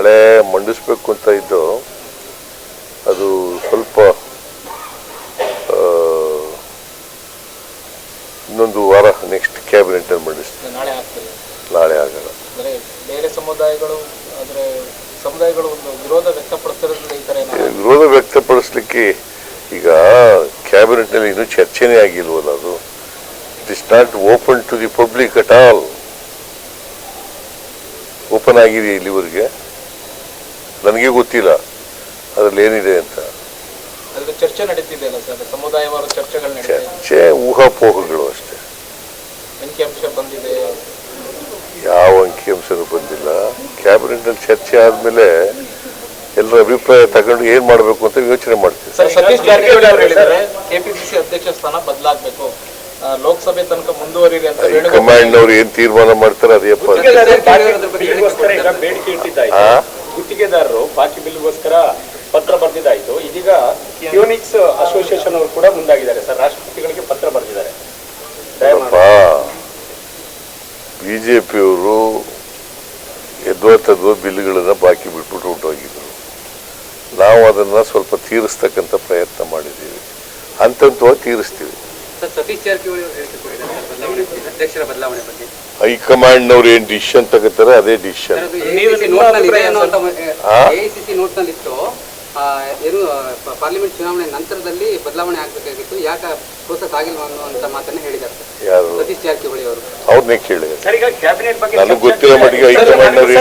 ನಾಳೆ ಮಂಡಿಸ್ಬೇಕು ಅಂತ ಇದ್ದು ಅದು ಸ್ವಲ್ಪ ಇನ್ನೊಂದು ವಾರ ನೆಕ್ಸ್ಟ್ ಕ್ಯಾಬಿನೆಟಲ್ಲಿ ಮಂಡಿಸ್ತೀವಿ ನಾಳೆ ಆಗಲ್ಲ. ಬೇರೆ ಸಮುದಾಯಗಳು ಅಂದ್ರೆ ಸಮುದಾಯಗಳು ಒಂದು ವಿರೋಧ ವಿರೋಧ ವ್ಯಕ್ತಪಡಿಸ್ಲಿಕ್ಕೆ ಈಗ ಕ್ಯಾಬಿನೆಟ್ನಲ್ಲಿ ಇನ್ನೂ ಚರ್ಚೆನೇ ಆಗಿಲ್ವಲ್ಲ ಅದು? It is not open to the public at all open ಆಗಿದೆ ಇಲ್ಲಿವರೆಗೆ? ನನಗೆ ಗೊತ್ತಿಲ್ಲ. ಅದರಲ್ಲಿ ಏನಿದೆ ಅಂತ. ಚರ್ಚೆ ನಡೀತಿದೆ ಅಲ್ಲ ಸರ್ ಸಮುದಾಯವಾರ ಚರ್ಚೆಗಳು ಚರ್ಚೆ ಊಹಾಪೋಹಗಳು ಅಷ್ಟೇ. ಅಂಕಿಅಂಶ ಬಂದಿದೆ. ಯಾವ ಅಂಕಿಅಂಶನೂ ಬಂದಿಲ್ಲ. ಕ್ಯಾಬಿನೆಟ್ನಲ್ಲಿ ಚರ್ಚೆ ಆದಮೇಲೆ ಎಲ್ಲರ ಅಭಿಪ್ರಾಯ ತಗೊಂಡು ಏನ್ ಮಾಡಬೇಕು ಅಂತ ಯೋಚನೆ ಮಾಡ್ತೀವಿ. ಸರ್ ಸತೀಶ್ ಜಾರಕಿಹೊಳಿ ಅವರು ಹೇಳಿದ್ದಾರೆ. ಕೆಪಿಸಿಸಿ ಅಧ್ಯಕ್ಷ ಸ್ಥಾನ ಬದಲಾಗಬೇಕು. ಲೋಕಸಭೆ ತನಕ ಮುಂದುವರಿ ಅಂತ ವೇಣುಗೋಪಾಲ್ ಏನ್ ಏನು ತೀರ್ಮಾನ ಮಾಡ್ತಾರೆ ಅದೇಪ್ಪ ಬೇಡಿಕೆ ಇಟ್ಟಿದ್ದಾಯ್ತು ಆ? ಗುತ್ತಿಗೆದಾರರು ಬಾಕಿ ಬಿಲ್ಗೋಸ್ಕರ ಪತ್ರ ಬರೆದಿದ್ದಾಯ್ತು. ಇದೀಗ ಯೂನಿಕ್ಸ್ ಅಸೋಸಿಯೇಷನ್ ಅವರು ಕೂಡ ಮುಂದಾಗಿದ್ದಾರೆ. ಸರ್, ರಾಷ್ಟ್ರಪತಿಗಳಿಗೆ ಪತ್ರ ಬರೆದಿದ್ದಾರೆ. ಅಪ್ಪ ಬಿ ಜೆ ಬಿಲ್ಗಳನ್ನ ಎದ್ವ ತದ್ವ ಬಿಲ್ಗಳನ್ನು ಬಾಕಿ ಬಿಟ್ಬಿಟ್ಟು ಹೊರಟೋಗಿದ್ರು ನಾವು ಅದನ್ನ ಸ್ವಲ್ಪ ತೀರಿಸ್ತಕ್ಕಂಥ ಪ್ರಯತ್ನ ಮಾಡಿದ್ದೀವಿ. ಹಂತವಾಗಿ ತೀರಿಸ್ತೀವಿ. ಸತೀಶ್ ಜಾರಕಿಹೊಳಿ ಅವರು ಅಧ್ಯಕ್ಷರ ಬದಲಾವಣೆ ಬಗ್ಗೆ. ಹೈಕಮಾಂಡ್ನವ್ರು ಏನು ಡಿಸಿಷನ್ ತಗೋತಾರೆ ಅದೇ ಡಿಸಿಷನ್? ಎಐಸಿಸಿ ನೋಟ್ನಲ್ಲಿ ಇತ್ತು ಆ, ಏನು ಪಾರ್ಲಿಮೆಂಟ್ ಚುನಾವಣೆ ನಂತರದಲ್ಲಿ ಬದಲಾವಣೆ ಆಗಬೇಕಾಗಿತ್ತು. ಯಾಕೆ ಪ್ರೋಸೆಸ್ ಆಗಿಲ್ವಾ ಅನ್ನುವಂತ ಮಾತನ್ನ ಹೇಳಿದ್ದಾರೆ ಸತೀಶ್ ಜಾರಕಿಹೊಳಿ ಅವರು. ಅವ್ರನ್ನೇ ಕೇಳಿ. ಸರ್ ಈಗ ಕ್ಯಾಬಿನೆಟ್ ಬಗ್ಗೆ ನನಗೆ ಗೊತ್ತಿರೋ ಮಟ್ಟಿಗೆ ಹೈಕಮಾಂಡ್ನವ್ರು